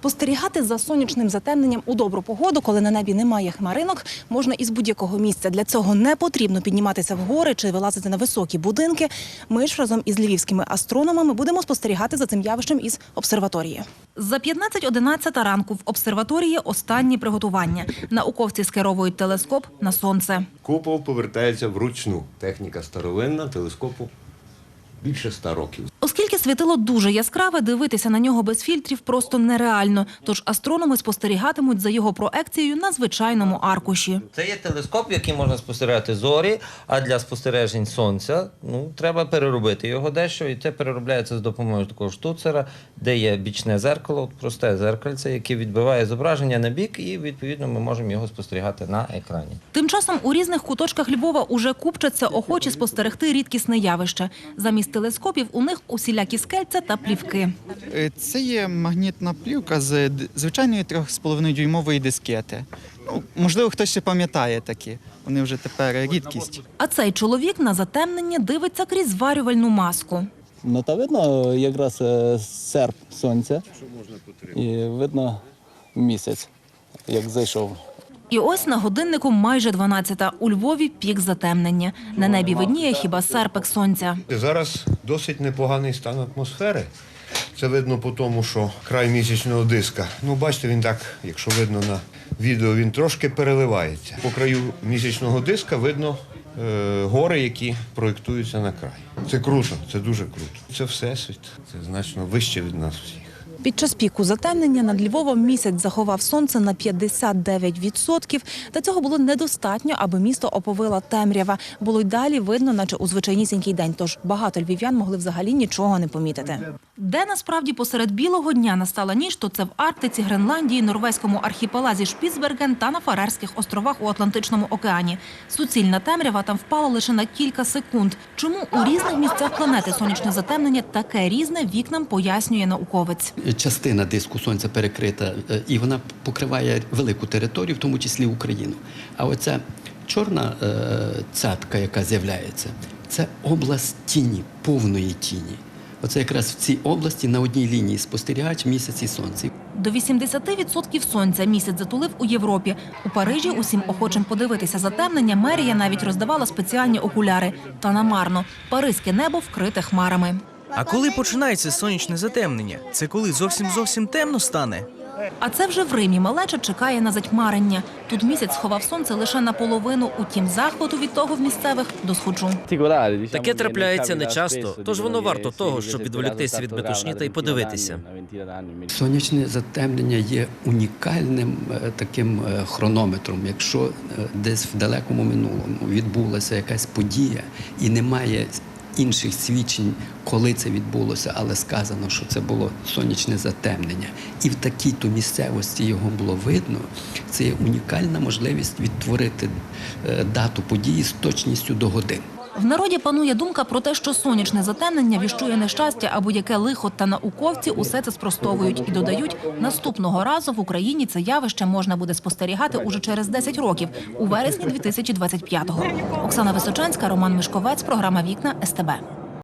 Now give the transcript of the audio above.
Спостерігати за сонячним затемненням у добру погоду, коли на небі немає хмаринок, можна із будь-якого місця. Для цього не потрібно підніматися в гори чи вилазити на високі будинки. Ми ж разом із львівськими астрономами будемо спостерігати за цим явищем із обсерваторії. За 15.11 ранку в обсерваторії останні приготування. Науковці скеровують телескоп на сонце. Купол повертається вручну. Техніка старовинна, телескопу більше ста років. Оскільки світило дуже яскраве, дивитися на нього без фільтрів просто нереально. Тож астрономи спостерігатимуть за його проекцією на звичайному аркуші. Це є телескоп, в який можна спостерігати зорі, а для спостережень сонця ну, треба переробити його дещо, і це переробляється за допомогою такого штуцера, де є бічне зеркало, просте зеркальце, яке відбиває зображення на бік, і відповідно ми можемо його спостерігати на екрані. Тим часом у різних куточках Львова уже купчаться охочі спостерегти рідкісне явище. Замість телескопів у них усілякі скельця та плівки. Е, Це є магнітна плівка з звичайної 3,5 дюймової дискети. Ну, можливо, хтось ще пам'ятає такі. Вони вже тепер рідкість. А цей чоловік на затемнення дивиться крізь зварювальну маску. Ну та видно якраз е, серп сонця. І видно місяць, як зайшов. І ось на годиннику майже 12-та. У Львові пік затемнення. На небі видніє хіба серпик сонця. Зараз досить непоганий стан атмосфери. Це видно по тому, що край місячного диска. Ну, бачите, він так, якщо видно на відео, він трошки переливається. По краю місячного диска видно е, гори, які проєктуються на край. Це круто, це дуже круто. Це всесвіт. Це значно вище від нас всіх. Під час піку затемнення над Львовом місяць заховав сонце на 59%. Та цього було недостатньо, аби місто оповила темрява. Було й далі видно, наче у звичайнісінький день. Тож багато львів'ян могли взагалі нічого не помітити. Де насправді посеред білого дня настала ніч, то це в Арктиці, Гренландії, норвезькому архіпелазі Шпіцберген та на Фарерських островах у Атлантичному океані. Суцільна темрява там впала лише на кілька секунд. Чому у різних місцях планети сонячне затемнення таке різне вікнам пояснює науковець. Частина диску сонця перекрита, е, і вона покриває велику територію, в тому числі Україну. А оця чорна е, цятка, яка з'являється, це область тіні, повної тіні. Оце якраз в цій області на одній лінії спостерігач місяць і сонце. До 80% сонця місяць затулив у Європі. У Парижі усім охочим подивитися затемнення мерія навіть роздавала спеціальні окуляри. Та намарно. Паризьке небо вкрите хмарами. А коли починається сонячне затемнення? Це коли зовсім зовсім темно стане? А це вже в Римі малеча чекає на затьмарення. Тут місяць сховав сонце лише наполовину. Утім, захвату від того в місцевих досходжу. Таке трапляється нечасто, тож воно варто того, щоб відволіктися від метушні та й подивитися. Сонячне затемнення є унікальним е, таким е, хронометром. Якщо е, десь в далекому минулому відбулася якась подія і немає інших свідчень, коли це відбулося, але сказано, що це було сонячне затемнення, і в такій-то місцевості його було видно, це є унікальна можливість відтворити е, дату події з точністю до годин. В народі панує думка про те, що сонячне затемнення віщує нещастя або яке лихо, та науковці усе це спростовують і додають, наступного разу в Україні це явище можна буде спостерігати уже через 10 років, у вересні 2025-го. Оксана Височанська, Роман Мішковець, програма Вікна СТБ.